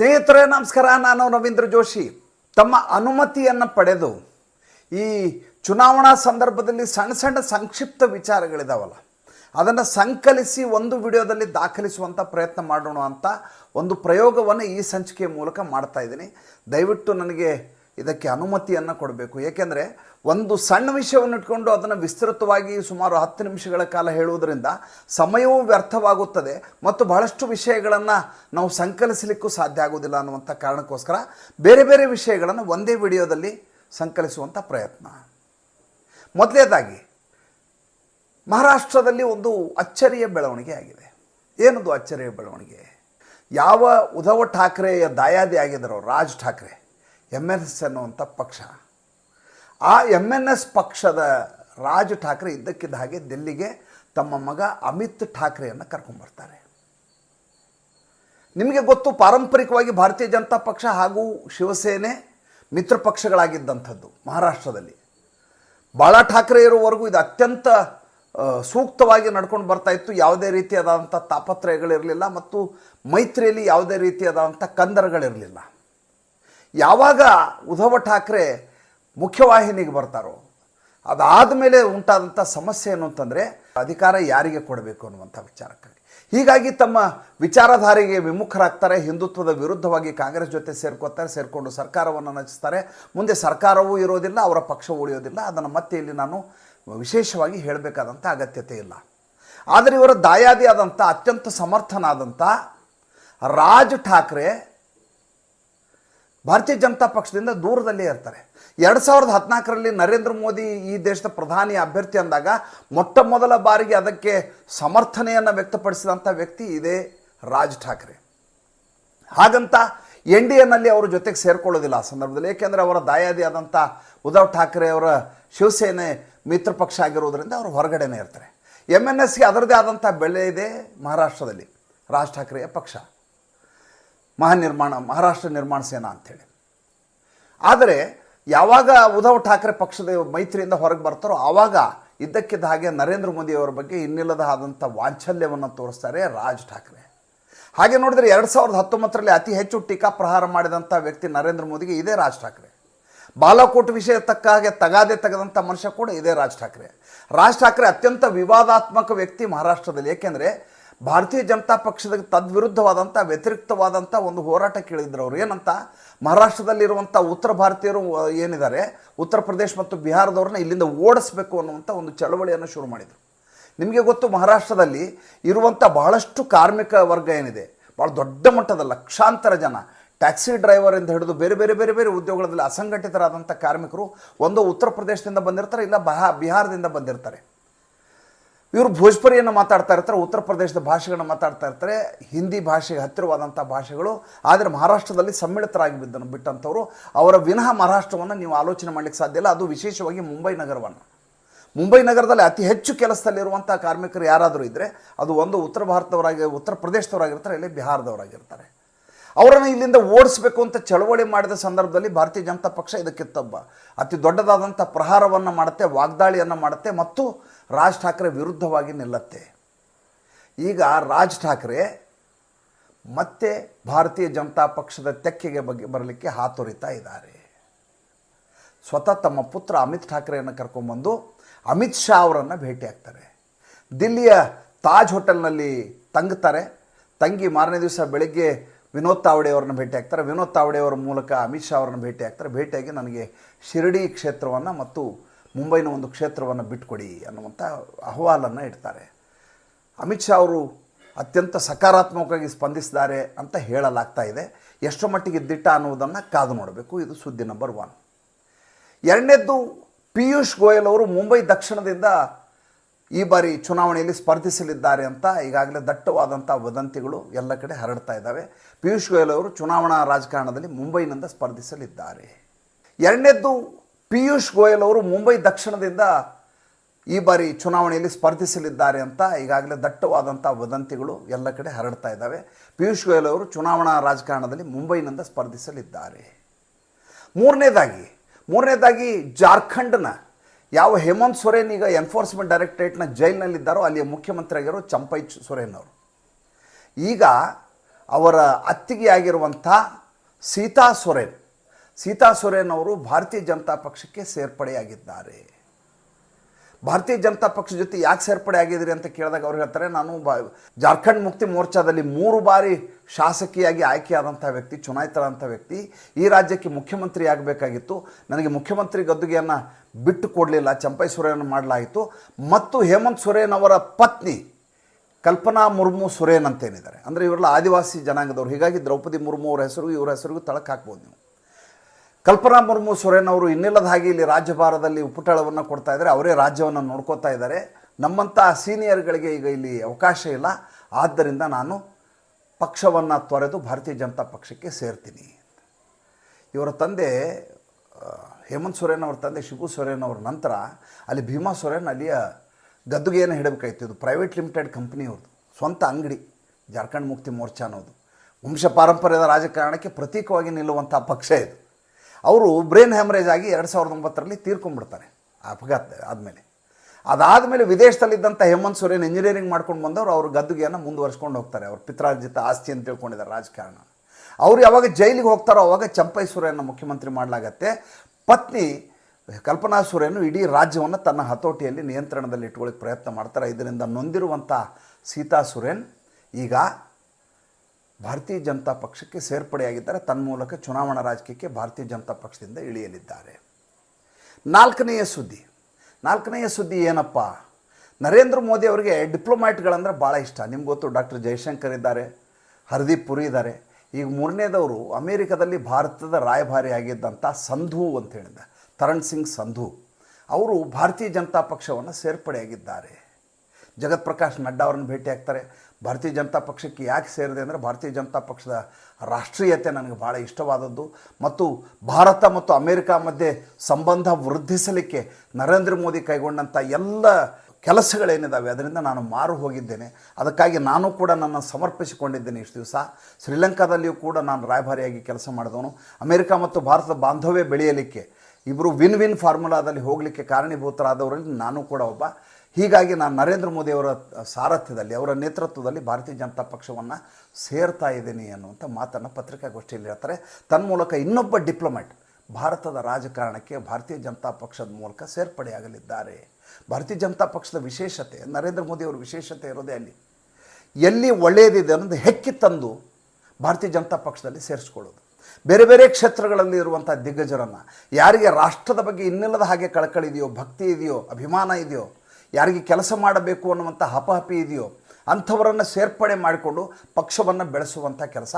ಸ್ನೇಹಿತರೇ, ನಮಸ್ಕಾರ. ನಾನು ರವೀಂದ್ರ ಜೋಶಿ. ತಮ್ಮ ಅನುಮತಿಯನ್ನು ಪಡೆದು ಈ ಚುನಾವಣಾ ಸಂದರ್ಭದಲ್ಲಿ ಸಣ್ಣ ಸಣ್ಣ ಸಂಕ್ಷಿಪ್ತ ವಿಚಾರಗಳಿದಾವಲ್ಲ, ಅದನ್ನು ಸಂಕಲಿಸಿ ಒಂದು ವಿಡಿಯೋದಲ್ಲಿ ದಾಖಲಿಸುವಂಥ ಪ್ರಯತ್ನ ಮಾಡೋಣ ಅಂತ ಒಂದು ಪ್ರಯೋಗವನ್ನು ಈ ಸಂಚಿಕೆಯ ಮೂಲಕ ಮಾಡ್ತಾ ಇದ್ದೀನಿ. ದಯವಿಟ್ಟು ನನಗೆ ಇದಕ್ಕೆ ಅನುಮತಿಯನ್ನು ಕೊಡಬೇಕು. ಏಕೆಂದರೆ ಒಂದು ಸಣ್ಣ ವಿಷಯವನ್ನು ಇಟ್ಕೊಂಡು ಅದನ್ನು ವಿಸ್ತೃತವಾಗಿ ಸುಮಾರು ಹತ್ತು ನಿಮಿಷಗಳ ಕಾಲ ಹೇಳುವುದರಿಂದ ಸಮಯವೂ ವ್ಯರ್ಥವಾಗುತ್ತದೆ ಮತ್ತು ಬಹಳಷ್ಟು ವಿಷಯಗಳನ್ನು ನಾವು ಸಂಕಲಿಸಲಿಕ್ಕೂ ಸಾಧ್ಯ ಆಗುವುದಿಲ್ಲ ಅನ್ನುವಂಥ ಕಾರಣಕ್ಕೋಸ್ಕರ ಬೇರೆ ಬೇರೆ ವಿಷಯಗಳನ್ನು ಒಂದೇ ವಿಡಿಯೋದಲ್ಲಿ ಸಂಕಲಿಸುವಂಥ ಪ್ರಯತ್ನ. ಮೊದಲನೇದಾಗಿ ಮಹಾರಾಷ್ಟ್ರದಲ್ಲಿ ಒಂದು ಅಚ್ಚರಿಯ ಬೆಳವಣಿಗೆ ಆಗಿದೆ. ಏನದು ಅಚ್ಚರಿಯ ಬೆಳವಣಿಗೆ? ಯಾವ ಉಧವ ಠಾಕ್ರೆಯ ದಾಯಾದಿ ಆಗಿದ್ದರೋ, Raj Thackeray. M N S ಅನ್ನುವಂಥ ಪಕ್ಷ. ಆ ಎಂ ಎನ್ ಎಸ್ ಪಕ್ಷದ ರಾಜ್ ಠಾಕ್ರೆ ಇದ್ದಕ್ಕಿದ್ದ ಹಾಗೆ ದಿಲ್ಲಿಗೆ ತಮ್ಮ ಮಗ ಅಮಿತ್ ಠಾಕ್ರೆಯನ್ನು ಕರ್ಕೊಂಡ್ಬರ್ತಾರೆ ನಿಮಗೆ ಗೊತ್ತು, ಪಾರಂಪರಿಕವಾಗಿ ಭಾರತೀಯ ಜನತಾ ಪಕ್ಷ ಹಾಗೂ ಶಿವಸೇನೆ ಮಿತ್ರ ಪಕ್ಷಗಳಾಗಿದ್ದಂಥದ್ದು ಮಹಾರಾಷ್ಟ್ರದಲ್ಲಿ. ಬಾಳಾ ಠಾಕ್ರೆ ಇರುವವರೆಗೂ ಇದು ಅತ್ಯಂತ ಸೂಕ್ತವಾಗಿ ನಡ್ಕೊಂಡು ಬರ್ತಾ ಇತ್ತು. ಯಾವುದೇ ರೀತಿಯಾದಂಥ ತಾಪತ್ರಯಗಳಿರಲಿಲ್ಲ ಮತ್ತು ಮೈತ್ರಿಯಲ್ಲಿ ಯಾವುದೇ ರೀತಿಯಾದಂಥ ಕಂದರಗಳಿರಲಿಲ್ಲ. ಯಾವಾಗ ಉದ್ಧವ ಠಾಕ್ರೆ ಮುಖ್ಯವಾಹಿನಿಗೆ ಬರ್ತಾರೋ, ಅದಾದ ಮೇಲೆ ಉಂಟಾದಂಥ ಸಮಸ್ಯೆ ಏನು ಅಂತಂದರೆ ಅಧಿಕಾರ ಯಾರಿಗೆ ಕೊಡಬೇಕು ಅನ್ನುವಂಥ ವಿಚಾರಕ್ಕಾಗಿ. ಹೀಗಾಗಿ ತಮ್ಮ ವಿಚಾರಧಾರೆಗೆ ವಿಮುಖರಾಗ್ತಾರೆ, ಹಿಂದುತ್ವದ ವಿರುದ್ಧವಾಗಿ ಕಾಂಗ್ರೆಸ್ ಜೊತೆ ಸೇರ್ಕೋತಾರೆ, ಸೇರಿಕೊಂಡು ಸರ್ಕಾರವನ್ನು ರಚಿಸ್ತಾರೆ. ಮುಂದೆ ಸರ್ಕಾರವೂ ಇರೋದಿಲ್ಲ, ಅವರ ಪಕ್ಷ ಉಳಿಯೋದಿಲ್ಲ. ಅದನ್ನು ಮತ್ತೆ ಇಲ್ಲಿ ನಾನು ವಿಶೇಷವಾಗಿ ಹೇಳಬೇಕಾದಂಥ ಅಗತ್ಯತೆ ಇಲ್ಲ. ಆದರೆ ಇವರ ದಾಯಾದಿ ಆದಂಥ ಅತ್ಯಂತ ಸಮರ್ಥನಾದಂಥ ರಾಜ್ ಠಾಕ್ರೆ ಭಾರತೀಯ ಜನತಾ ಪಕ್ಷದಿಂದ ದೂರದಲ್ಲೇ ಇರ್ತಾರೆ. ಎರಡು ಸಾವಿರದ ಹದಿನಾಲ್ಕರಲ್ಲಿ ನರೇಂದ್ರ ಮೋದಿ ಈ ದೇಶದ ಪ್ರಧಾನಿ ಅಭ್ಯರ್ಥಿ ಅಂದಾಗ ಮೊಟ್ಟ ಮೊದಲ ಬಾರಿಗೆ ಅದಕ್ಕೆ ಸಮರ್ಥನೆಯನ್ನು ವ್ಯಕ್ತಪಡಿಸಿದಂಥ ವ್ಯಕ್ತಿ ಇದೇ ರಾಜ್ ಠಾಕ್ರೆ. ಹಾಗಂತ ಎನ್ ಡಿ ಎನಲ್ಲಿ ಅವರ ಜೊತೆಗೆ ಸೇರ್ಕೊಳ್ಳೋದಿಲ್ಲ ಆ ಸಂದರ್ಭದಲ್ಲಿ. ಏಕೆಂದರೆ ಅವರ ದಾಯಾದಿ ಆದಂಥ ಉದ್ಧವ್ ಠಾಕ್ರೆ ಅವರ ಶಿವಸೇನೆ ಮಿತ್ರ ಪಕ್ಷ ಆಗಿರುವುದರಿಂದ ಅವರು ಹೊರಗಡೆನೇ ಇರ್ತಾರೆ. ಎಂ ಎನ್ ಎಸ್ಗೆ ಅದರದೇ ಆದಂಥ ಬೆಳೆ ಇದೆ ಮಹಾರಾಷ್ಟ್ರದಲ್ಲಿ ರಾಜ್ ಠಾಕ್ರೆಯ ಪಕ್ಷ. ಮಹಾನಿರ್ಮಾಣ, ಮಹಾರಾಷ್ಟ್ರ ನಿರ್ಮಾಣ ಸೇನಾ ಅಂಥೇಳಿ. ಆದರೆ ಯಾವಾಗ ಉದ್ಧವ್ ಠಾಕ್ರೆ ಪಕ್ಷದ ಮೈತ್ರಿಯಿಂದ ಹೊರಗೆ ಬರ್ತಾರೋ ಆವಾಗ ಇದ್ದಕ್ಕಿದ್ದ ಹಾಗೆ ನರೇಂದ್ರ ಮೋದಿಯವರ ಬಗ್ಗೆ ಇನ್ನಿಲ್ಲದ ಆದಂಥ ವಾಂಚಲ್ಯವನ್ನು ತೋರಿಸ್ತಾರೆ ರಾಜ್ ಠಾಕ್ರೆ. ಹಾಗೆ ನೋಡಿದ್ರೆ ಎರಡು ಸಾವಿರದ ಹತ್ತೊಂಬತ್ತರಲ್ಲಿ ಅತಿ ಹೆಚ್ಚು ಟೀಕಾ ಪ್ರಹಾರ ಮಾಡಿದಂಥ ವ್ಯಕ್ತಿ ನರೇಂದ್ರ ಮೋದಿಗೆ ಇದೇ ರಾಜ್ ಠಾಕ್ರೆ. ಬಾಲಕೋಟ್ ವಿಷಯ ತಕ್ಕ ಹಾಗೆ ತಗಾದೆ ತೆಗೆದಂಥ ಮನುಷ್ಯ ಕೂಡ ಇದೇ ರಾಜ್ ಠಾಕ್ರೆ. ರಾಜ್ ಠಾಕ್ರೆ ಅತ್ಯಂತ ವಿವಾದಾತ್ಮಕ ವ್ಯಕ್ತಿ ಮಹಾರಾಷ್ಟ್ರದಲ್ಲಿ. ಏಕೆಂದರೆ ಭಾರತೀಯ ಜನತಾ ಪಕ್ಷದ ತದ್ವಿರುದ್ಧವಾದಂಥ, ವ್ಯತಿರಿಕ್ತವಾದಂಥ ಒಂದು ಹೋರಾಟ ಕೇಳಿದ್ರು ಅವ್ರು. ಏನಂತ? ಮಹಾರಾಷ್ಟ್ರದಲ್ಲಿರುವಂಥ ಉತ್ತರ ಭಾರತೀಯರು ಏನಿದ್ದಾರೆ? ಉತ್ತರ ಪ್ರದೇಶ ಮತ್ತು ಬಿಹಾರದವ್ರನ್ನ ಇಲ್ಲಿಂದ ಓಡಿಸ್ಬೇಕು ಅನ್ನುವಂಥ ಒಂದು ಚಳವಳಿಯನ್ನು ಶುರು ಮಾಡಿದರು. ನಿಮಗೆ ಗೊತ್ತು, ಮಹಾರಾಷ್ಟ್ರದಲ್ಲಿ ಇರುವಂಥ ಬಹಳಷ್ಟು ಕಾರ್ಮಿಕ ವರ್ಗ ಏನಿದೆ? ಭಾಳ ದೊಡ್ಡ ಮಟ್ಟದ, ಲಕ್ಷಾಂತರ ಜನ ಟ್ಯಾಕ್ಸಿ ಡ್ರೈವರ್ ಡ್ರೈವರಿಂದ ಹಿಡಿದು ಬೇರೆ ಬೇರೆ ಬೇರೆ ಬೇರೆ ಉದ್ಯೋಗಗಳಲ್ಲಿ ಅಸಂಘಟಿತರಾದಂಥ ಕಾರ್ಮಿಕರು ಒಂದು ಉತ್ತರ ಪ್ರದೇಶದಿಂದ ಬಂದಿರ್ತಾರೆ, ಇಲ್ಲ ಬಹಾ, ಬಿಹಾರದಿಂದ ಬಂದಿರ್ತಾರೆ. ಇವರು ಭೋಜ್ಪುರಿಯನ್ನು ಮಾತಾಡ್ತಾ ಇರ್ತಾರೆ, ಉತ್ತರ ಪ್ರದೇಶದ ಭಾಷೆಗಳನ್ನು ಮಾತಾಡ್ತಾ ಇರ್ತಾರೆ, ಹಿಂದಿ ಭಾಷೆಗೆ ಹತ್ತಿರವಾದಂಥ ಭಾಷೆಗಳು, ಆದರೆ ಮಹಾರಾಷ್ಟ್ರದಲ್ಲಿ ಸಮ್ಮಿಳಿತರಾಗಿ ಬಿದ್ದನು ಬಿಟ್ಟಂಥವ್ರು, ಅವರ ವಿನಃ ಮಹಾರಾಷ್ಟ್ರವನ್ನು ನೀವು ಆಲೋಚನೆ ಮಾಡಲಿಕ್ಕೆ ಸಾಧ್ಯ ಇಲ್ಲ. ಅದು ವಿಶೇಷವಾಗಿ ಮುಂಬೈ ನಗರವನ್ನು. ಮುಂಬೈ ನಗರದಲ್ಲಿ ಅತಿ ಹೆಚ್ಚು ಕೆಲಸದಲ್ಲಿರುವಂಥ ಕಾರ್ಮಿಕರು ಯಾರಾದರೂ ಇದ್ದರೆ ಅದು ಒಂದು ಉತ್ತರ ಭಾರತದವರಾಗಿ ಉತ್ತರ ಪ್ರದೇಶದವರಾಗಿರ್ತಾರೆ, ಇಲ್ಲಿ ಬಿಹಾರದವರಾಗಿರ್ತಾರೆ. ಅವರನ್ನು ಇಲ್ಲಿಂದ ಓಡಿಸಬೇಕು ಅಂತ ಚಳವಳಿ ಮಾಡಿದ ಸಂದರ್ಭದಲ್ಲಿ ಭಾರತೀಯ ಜನತಾ ಪಕ್ಷ ಇದಕ್ಕೆ ತಬ್ಬ. ಅತಿ ದೊಡ್ಡದಾದಂಥ ಪ್ರಹಾರವನ್ನು ಮಾಡುತ್ತೆ, ವಾಗ್ದಾಳಿಯನ್ನು ಮಾಡುತ್ತೆ ಮತ್ತು ರಾಜ್ ಠಾಕ್ರೆ ವಿರುದ್ಧವಾಗಿ ನಿಲ್ಲತ್ತೆ. ಈಗ ರಾಜ್ ಠಾಕ್ರೆ ಮತ್ತೆ ಭಾರತೀಯ ಜನತಾ ಪಕ್ಷದ ತೆಕ್ಕೆಗೆ ಬಗ್ಗೆ ಬರಲಿಕ್ಕೆ ಹಾತೊರಿತಾ ಇದ್ದಾರೆ. ಸ್ವತಃ ತಮ್ಮ ಪುತ್ರ ಅಮಿತ್ ಠಾಕ್ರೆಯನ್ನು ಕರ್ಕೊಂಬಂದು ಅಮಿತ್ ಶಾ ಅವರನ್ನು ಭೇಟಿಯಾಗ್ತಾರೆ ದಿಲ್ಲಿಯ ತಾಜ್ ಹೋಟೆಲ್ನಲ್ಲಿ ತಂಗುತ್ತಾರೆ ತಂಗಿ ಮಾರನೇ ದಿವಸ ಬೆಳಗ್ಗೆ ವಿನೋದ್ ತಾವಡೆ ಅವರನ್ನು ಭೇಟಿ ಆಗ್ತಾರೆ. ವಿನೋದ್ ತಾವಡೆ ಅವರ ಮೂಲಕ ಅಮಿತ್ ಶಾ ಅವರನ್ನು ಭೇಟಿ ಆಗ್ತಾರೆ. ಭೇಟಿಯಾಗಿ ನನಗೆ ಶಿರಡಿ ಕ್ಷೇತ್ರವನ್ನು ಮತ್ತು ಮುಂಬೈನ ಒಂದು ಕ್ಷೇತ್ರವನ್ನು ಬಿಟ್ಕೊಡಿ ಅನ್ನುವಂಥ ಅಹವಾಲನ್ನು ಇಡ್ತಾರೆ. ಅಮಿತ್ ಶಾ ಅವರು ಅತ್ಯಂತ ಸಕಾರಾತ್ಮಕವಾಗಿ ಸ್ಪಂದಿಸಿದ್ದಾರೆ ಅಂತ ಹೇಳಲಾಗ್ತಾ ಇದೆ. ಎಷ್ಟು ಮಟ್ಟಿಗೆ ದಿಟ್ಟ ಅನ್ನುವುದನ್ನು ಕಾದು ನೋಡಬೇಕು. ಇದು ಸುದ್ದಿ ನಂಬರ್ ಒನ್ ಎರಡನೇದ್ದು ಪಿಯೂಷ್ ಗೋಯಲ್ ಅವರು ಮುಂಬೈ ದಕ್ಷಿಣದಿಂದ ಈ ಬಾರಿ ಚುನಾವಣೆಯಲ್ಲಿ ಸ್ಪರ್ಧಿಸಲಿದ್ದಾರೆ ಅಂತ ಈಗಾಗಲೇ ದಟ್ಟವಾದಂಥ ವದಂತಿಗಳು ಎಲ್ಲ ಕಡೆ ಹರಡ್ತಾ ಇದ್ದಾವೆ. ಪಿಯೂಷ್ ಗೋಯಲ್ ಅವರು ಚುನಾವಣಾ ರಾಜಕಾರಣದಲ್ಲಿ ಮುಂಬೈನಿಂದ ಸ್ಪರ್ಧಿಸಲಿದ್ದಾರೆ. ಎರಡನೇದ್ದು ಪಿಯೂಷ್ ಗೋಯಲ್ ಅವರು ಮುಂಬೈ ದಕ್ಷಿಣದಿಂದ ಈ ಬಾರಿ ಚುನಾವಣೆಯಲ್ಲಿ ಸ್ಪರ್ಧಿಸಲಿದ್ದಾರೆ ಅಂತ ಈಗಾಗಲೇ ದಟ್ಟವಾದಂಥ ವದಂತಿಗಳು ಎಲ್ಲ ಕಡೆ ಹರಡ್ತಾ ಇದ್ದಾವೆ. ಪಿಯೂಷ್ ಗೋಯಲ್ ಅವರು ಚುನಾವಣಾ ರಾಜಕಾರಣದಲ್ಲಿ ಮುಂಬೈನಿಂದ ಸ್ಪರ್ಧಿಸಲಿದ್ದಾರೆ. ಮೂರನೇದಾಗಿ ಮೂರನೇದಾಗಿ ಜಾರ್ಖಂಡ್ನ ಯಾವ ಹೇಮಂತ್ ಸೊರೇನ್ ಈಗ ಎನ್ಫೋರ್ಸ್ಮೆಂಟ್ ಡೈರೆಕ್ಟರೇಟ್ನ ಜೈಲಿನಲ್ಲಿದ್ದಾರೋ, ಅಲ್ಲಿಯ ಮುಖ್ಯಮಂತ್ರಿ ಆಗಿರೋ ಚಂಪೈ ಸೊರೇನ್ ಅವರು. ಈಗ ಅವರ ಅತ್ತಿಗೆಯಾಗಿರುವಂಥ ಸೀತಾ ಸೊರೇನ್ ಸೀತಾ ಸೊರೇನ್ ಅವರು ಭಾರತೀಯ ಜನತಾ ಪಕ್ಷಕ್ಕೆ ಸೇರ್ಪಡೆಯಾಗಿದ್ದಾರೆ. ಭಾರತೀಯ ಜನತಾ ಪಕ್ಷ ಜೊತೆ ಯಾಕೆ ಸೇರ್ಪಡೆ ಆಗಿದ್ರಿ ಅಂತ ಕೇಳಿದಾಗ ಅವ್ರು ಹೇಳ್ತಾರೆ, ನಾನು ಜಾರ್ಖಂಡ್ ಮುಕ್ತಿ ಮೋರ್ಚಾದಲ್ಲಿ ಮೂರು ಬಾರಿ ಶಾಸಕಿಯಾಗಿ ಆಯ್ಕೆಯಾದಂಥ ವ್ಯಕ್ತಿ ಚುನಾಯಿತರಾದಂಥ ವ್ಯಕ್ತಿ, ಈ ರಾಜ್ಯಕ್ಕೆ ಮುಖ್ಯಮಂತ್ರಿ ಆಗಬೇಕಾಗಿತ್ತು. ನನಗೆ ಮುಖ್ಯಮಂತ್ರಿ ಗದ್ದುಗೆಯನ್ನು ಬಿಟ್ಟು ಕೊಡಲಿಲ್ಲ, ಚಂಪೈ ಸೊರೇನ್ ಮಾಡಲಾಯಿತು. ಮತ್ತು ಹೇಮಂತ್ ಸೊರೇನ್ ಅವರ ಪತ್ನಿ ಕಲ್ಪನಾ ಮುರ್ಮು ಸೊರೇನ್ ಅಂತೇನಿದ್ದಾರೆ ಅಂದರೆ ಇವರೆಲ್ಲ ಆದಿವಾಸಿ ಜನಾಂಗದವರು. ಹೀಗಾಗಿ ದ್ರೌಪದಿ ಮುರ್ಮು ಅವ್ರ ಹೆಸರು, ಇವರ ಹೆಸರಿಗೂ ತಳಕ್ಕೆ ಹಾಕ್ಬೋದು ನೀವು. ಕಲ್ಪನಾ ಮುರ್ಮು ಸೊರೇನ್ ಅವರು ಇನ್ನಿಲ್ಲದ ಹಾಗೆ ಇಲ್ಲಿ ರಾಜ್ಯಭಾರದಲ್ಲಿ ಉಪಟಳವನ್ನು ಕೊಡ್ತಾ ಇದ್ದಾರೆ. ಅವರೇ ರಾಜ್ಯವನ್ನು ನೋಡ್ಕೋತಾ ಇದ್ದಾರೆ. ನಮ್ಮಂಥ ಸೀನಿಯರ್ಗಳಿಗೆ ಈಗ ಇಲ್ಲಿ ಅವಕಾಶ ಇಲ್ಲ. ಆದ್ದರಿಂದ ನಾನು ಪಕ್ಷವನ್ನು ತೊರೆದು ಭಾರತೀಯ ಜನತಾ ಪಕ್ಷಕ್ಕೆ ಸೇರ್ತೀನಿ. ಇವರ ತಂದೆ ಹೇಮಂತ್ ಸೊರೇನ್ ಅವ್ರ ತಂದೆ ಶಿಬು ಸೊರೇನ್ ಅವ್ರ ನಂತರ ಅಲ್ಲಿ ಭೀಮಾ ಸೊರೇನ್ ಅಲ್ಲಿಯ ಗದ್ದುಗೆಯನ್ನು ಹಿಡಬೇಕಾಯ್ತು. ಇದು ಪ್ರೈವೇಟ್ ಲಿಮಿಟೆಡ್ ಕಂಪ್ನಿ ಅವ್ರದ್ದು. ಸ್ವಂತ ಅಂಗಡಿ, ಜಾರ್ಖಂಡ್ ಮುಕ್ತಿ ಮೋರ್ಚಾ ಅನ್ನೋದು. ವಂಶ ಪಾರಂಪರ್ಯದ ರಾಜಕಾರಣಕ್ಕೆ ಪ್ರತೀಕವಾಗಿ ನಿಲ್ಲುವಂಥ ಪಕ್ಷ ಇದು. ಅವರು ಬ್ರೇನ್ ಹ್ಯಾಮ್ರೇಜ್ ಆಗಿ ಎರಡು ಸಾವಿರದ ಒಂಬತ್ತರಲ್ಲಿ ತೀರ್ಕೊಂಡ್ಬಿಡ್ತಾರೆ ಅಪಘಾತ ಆದಮೇಲೆ. ಅದಾದಮೇಲೆ ವಿದೇಶದಲ್ಲಿದ್ದಂಥ ಹೇಮಂತ್ ಸೊರೇನ್ ಇಂಜಿನಿಯರಿಂಗ್ ಮಾಡ್ಕೊಂಡು ಬಂದವರು ಅವ್ರ ಗದ್ದುಗೆಯನ್ನು ಮುಂದುವರ್ಸ್ಕೊಂಡು ಹೋಗ್ತಾರೆ. ಅವ್ರ ಪಿತ್ರಾರ್ಜಿತ ಆಸ್ತಿ ಅಂತ ತಿಳ್ಕೊಂಡಿದ್ದಾರೆ ರಾಜಕಾರಣ. ಅವ್ರು ಯಾವಾಗ ಜೈಲಿಗೆ ಹೋಗ್ತಾರೋ ಅವಾಗ ಚಂಪೈ ಸೂರ್ಯನ ಮುಖ್ಯಮಂತ್ರಿ ಮಾಡಲಾಗತ್ತೆ. ಪತ್ನಿ ಕಲ್ಪನಾ ಸುರೇನು ಇಡೀ ರಾಜ್ಯವನ್ನು ತನ್ನ ಹತೋಟಿಯಲ್ಲಿ ನಿಯಂತ್ರಣದಲ್ಲಿ ಇಟ್ಕೊಳ್ಳಿಕ್ಕೆ ಪ್ರಯತ್ನ ಮಾಡ್ತಾರೆ. ಇದರಿಂದ ನೊಂದಿರುವಂಥ ಸೀತಾ ಸುರೇನ್ ಈಗ ಭಾರತೀಯ ಜನತಾ ಪಕ್ಷಕ್ಕೆ ಸೇರ್ಪಡೆಯಾಗಿದ್ದಾರೆ. ತನ್ಮೂಲಕ ಚುನಾವಣಾ ರಾಜಕೀಯಕ್ಕೆ ಭಾರತೀಯ ಜನತಾ ಪಕ್ಷದಿಂದ ಇಳಿಯಲಿದ್ದಾರೆ. ನಾಲ್ಕನೆಯ ಸುದ್ದಿ. ನಾಲ್ಕನೆಯ ಸುದ್ದಿ ಏನಪ್ಪ? ನರೇಂದ್ರ ಮೋದಿ ಅವರಿಗೆ ಡಿಪ್ಲೊಮ್ಯಾಟ್ಗಳಂದ್ರೆ ಭಾಳ ಇಷ್ಟ. ನಿಮ್ಗೆ ಗೊತ್ತು, ಡಾಕ್ಟರ್ ಜಯಶಂಕರ್ ಇದ್ದಾರೆ, ಹರ್ದೀಪ್ ಪುರಿ ಇದ್ದಾರೆ. ಈಗ ಮೂರನೇದವರು ಅಮೇರಿಕದಲ್ಲಿ ಭಾರತದ ರಾಯಭಾರಿ ಆಗಿದ್ದಂಥ ಸಂಧು ಅಂತ ಹೇಳಿದ ತರಣ್ ಸಿಂಗ್ ಸಂಧು. ಅವರು ಭಾರತೀಯ ಜನತಾ ಪಕ್ಷವನ್ನು ಸೇರ್ಪಡೆಯಾಗಿದ್ದಾರೆ. ಜಗತ್ ಪ್ರಕಾಶ್ ನಡ್ಡಾ ಅವರನ್ನು ಭೇಟಿ ಆಗ್ತಾರೆ. ಭಾರತೀಯ ಜನತಾ ಪಕ್ಷಕ್ಕೆ ಯಾಕೆ ಸೇರಿದೆ ಅಂದರೆ ಭಾರತೀಯ ಜನತಾ ಪಕ್ಷದ ರಾಷ್ಟ್ರೀಯತೆ ನನಗೆ ಭಾಳ ಇಷ್ಟವಾದದ್ದು. ಮತ್ತು ಭಾರತ ಮತ್ತು ಅಮೇರಿಕಾ ಮಧ್ಯೆ ಸಂಬಂಧ ವೃದ್ಧಿಸಲಿಕ್ಕೆ ನರೇಂದ್ರ ಮೋದಿ ಕೈಗೊಂಡಂಥ ಎಲ್ಲ ಕೆಲಸಗಳೇನಿದ್ದಾವೆ ಅದರಿಂದ ನಾನು ಮಾರು ಹೋಗಿದ್ದೇನೆ. ಅದಕ್ಕಾಗಿ ನಾನು ಕೂಡ ನನ್ನ ಸಮರ್ಪಿಸಿಕೊಂಡಿದ್ದೇನೆ ಇಷ್ಟು ದಿವಸ. ಶ್ರೀಲಂಕಾದಲ್ಲಿಯೂ ಕೂಡ ನಾನು ರಾಯಭಾರಿಯಾಗಿ ಕೆಲಸ ಮಾಡಿದವನು. ಅಮೇರಿಕಾ ಮತ್ತು ಭಾರತದ ಬಾಂಧವ್ಯ ಬೆಳೆಯಲಿಕ್ಕೆ ಇಬ್ಬರು ವಿನ್ ವಿನ್ ಫಾರ್ಮುಲಾದಲ್ಲಿ ಹೋಗಲಿಕ್ಕೆ ಕಾರಣೀಭೂತರಾದವರಲ್ಲಿ ನಾನು ಕೂಡ ಒಬ್ಬ. ಹೀಗಾಗಿ ನಾನು ನರೇಂದ್ರ ಮೋದಿಯವರ ಸಾರಥ್ಯದಲ್ಲಿ, ಅವರ ನೇತೃತ್ವದಲ್ಲಿ ಭಾರತೀಯ ಜನತಾ ಪಕ್ಷವನ್ನು ಸೇರ್ತಾ ಇದ್ದೀನಿ ಅನ್ನುವಂಥ ಮಾತನ್ನು ಪತ್ರಿಕಾಗೋಷ್ಠಿಯಲ್ಲಿ ಹೇಳ್ತಾರೆ. ತನ್ಮೂಲಕ ಇನ್ನೊಬ್ಬ ಡಿಪ್ಲೊಮೆಟ್ ಭಾರತದ ರಾಜಕಾರಣಕ್ಕೆ ಭಾರತೀಯ ಜನತಾ ಪಕ್ಷದ ಮೂಲಕ ಸೇರ್ಪಡೆಯಾಗಲಿದ್ದಾರೆ. ಭಾರತೀಯ ಜನತಾ ಪಕ್ಷದ ವಿಶೇಷತೆ, ನರೇಂದ್ರ ಮೋದಿಯವರ ವಿಶೇಷತೆ ಇರೋದೇ ಅಲ್ಲಿ. ಎಲ್ಲಿ ಒಳ್ಳೆಯದಿದೆ ಅನ್ನೋದು ಹೆಕ್ಕಿ ತಂದು ಭಾರತೀಯ ಜನತಾ ಪಕ್ಷದಲ್ಲಿ ಸೇರಿಸ್ಕೊಳ್ಳೋದು. ಬೇರೆ ಬೇರೆ ಕ್ಷೇತ್ರಗಳಲ್ಲಿ ಇರುವಂಥ ದಿಗ್ಗಜರನ್ನು, ಯಾರಿಗೆ ರಾಷ್ಟ್ರದ ಬಗ್ಗೆ ಇನ್ನಿಲ್ಲದ ಹಾಗೆ ಕಳಕಳಿ ಇದೆಯೋ, ಭಕ್ತಿ ಇದೆಯೋ, ಅಭಿಮಾನ ಇದೆಯೋ ಯಾರಿಗೆ ಕೆಲಸ ಮಾಡಬೇಕು ಅನ್ನುವಂಥ ಹಪಹಪಿ ಇದೆಯೋ ಅಂಥವರನ್ನು ಸೇರ್ಪಡೆ ಮಾಡಿಕೊಂಡು ಪಕ್ಷವನ್ನು ಬೆಳೆಸುವಂಥ ಕೆಲಸ,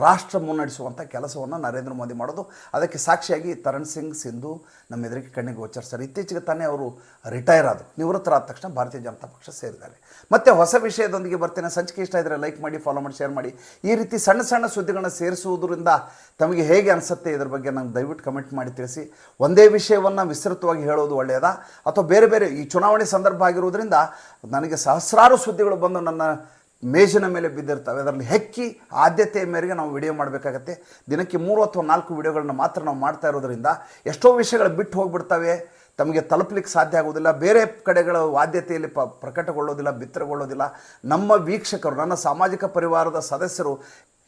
ರಾಷ್ಟ್ರ ಮುನ್ನಡೆಸುವಂಥ ಕೆಲಸವನ್ನು ನರೇಂದ್ರ ಮೋದಿ ಮಾಡೋದು. ಅದಕ್ಕೆ ಸಾಕ್ಷಿಯಾಗಿ ತರಣ್ ಸಿಂಗ್, ಸಿಂಧು ನಮ್ಮ ಎದುರಿಗೆ ಕಣ್ಣಿಗೆ ಗೋಚರಿಸ್ತಾರೆ. ಇತ್ತೀಚೆಗೆ ತಾನೇ ಅವರು ರಿಟೈರ್ ಆದರು. ನಿವೃತ್ತರಾದ ತಕ್ಷಣ ಭಾರತೀಯ ಜನತಾ ಪಕ್ಷ ಸೇರಿದ್ದಾರೆ. ಮತ್ತು ಹೊಸ ವಿಷಯದೊಂದಿಗೆ ಬರ್ತೇನೆ. ಸಂಚಿಕೆ ಇಷ್ಟ ಇದ್ದರೆ ಲೈಕ್ ಮಾಡಿ ಫಾಲೋ ಮಾಡಿ ಶೇರ್ ಮಾಡಿ. ಈ ರೀತಿ ಸಣ್ಣ ಸಣ್ಣ ಸುದ್ದಿಗಳನ್ನ ಸೇರಿಸುವುದರಿಂದ ತಮಗೆ ಹೇಗೆ ಅನಿಸುತ್ತೆ ಇದ್ರ ಬಗ್ಗೆ ನಂಗೆ ದಯವಿಟ್ಟು ಕಮೆಂಟ್ ಮಾಡಿ ತಿಳಿಸಿ. ಒಂದೇ ವಿಷಯವನ್ನು ವಿಸ್ತೃತವಾಗಿ ಹೇಳೋದು ಒಳ್ಳೆಯದಾ? ಅಥವಾ ಬೇರೆ ಬೇರೆ ಈ ಚುನಾವಣೆ ಸಂದರ್ಭ ಆಗಿರುವುದರಿಂದ ನನಗೆ ಸಹಸ್ರಾರು ಸುದ್ದಿಗಳು ಬಂದು ನನ್ನ ಮೇಜಿನ ಮೇಲೆ ಬಿದ್ದಿರ್ತವೆ. ಅದರಲ್ಲಿ ಹೆಕ್ಕಿ ಆದ್ಯತೆಯ ಮೇರೆಗೆ ನಾವು ವಿಡಿಯೋ ಮಾಡಬೇಕಾಗತ್ತೆ. ದಿನಕ್ಕೆ ಮೂರು ಅಥವಾ ನಾಲ್ಕು ವಿಡಿಯೋಗಳನ್ನ ಮಾತ್ರ ನಾವು ಮಾಡ್ತಾ ಇರೋದ್ರಿಂದ ಎಷ್ಟೋ ವಿಷಯಗಳು ಬಿಟ್ಟು ಹೋಗ್ಬಿಡ್ತವೆ. ತಮಗೆ ತಲುಪಲಿಕ್ಕೆ ಸಾಧ್ಯ ಆಗೋದಿಲ್ಲ ಬೇರೆ ಕಡೆಗಳ ಆದ್ಯತೆಯಲ್ಲಿ ಪ ಪ್ರಕಟಗೊಳ್ಳೋದಿಲ್ಲ, ಬಿತ್ತರಗೊಳ್ಳೋದಿಲ್ಲ. ನಮ್ಮ ವೀಕ್ಷಕರು, ನನ್ನ ಸಾಮಾಜಿಕ ಪರಿವಾರದ ಸದಸ್ಯರು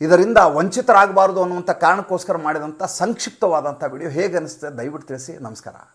ಇದರಿಂದ ವಂಚಿತರಾಗಬಾರದು ಅನ್ನುವಂಥ ಕಾರಣಕ್ಕೋಸ್ಕರ ಮಾಡಿದಂಥ ಸಂಕ್ಷಿಪ್ತವಾದಂಥ ವಿಡಿಯೋ ಹೇಗೆ ಅನಿಸ್ತದೆ ದಯವಿಟ್ಟು ತಿಳಿಸಿ. ನಮಸ್ಕಾರ.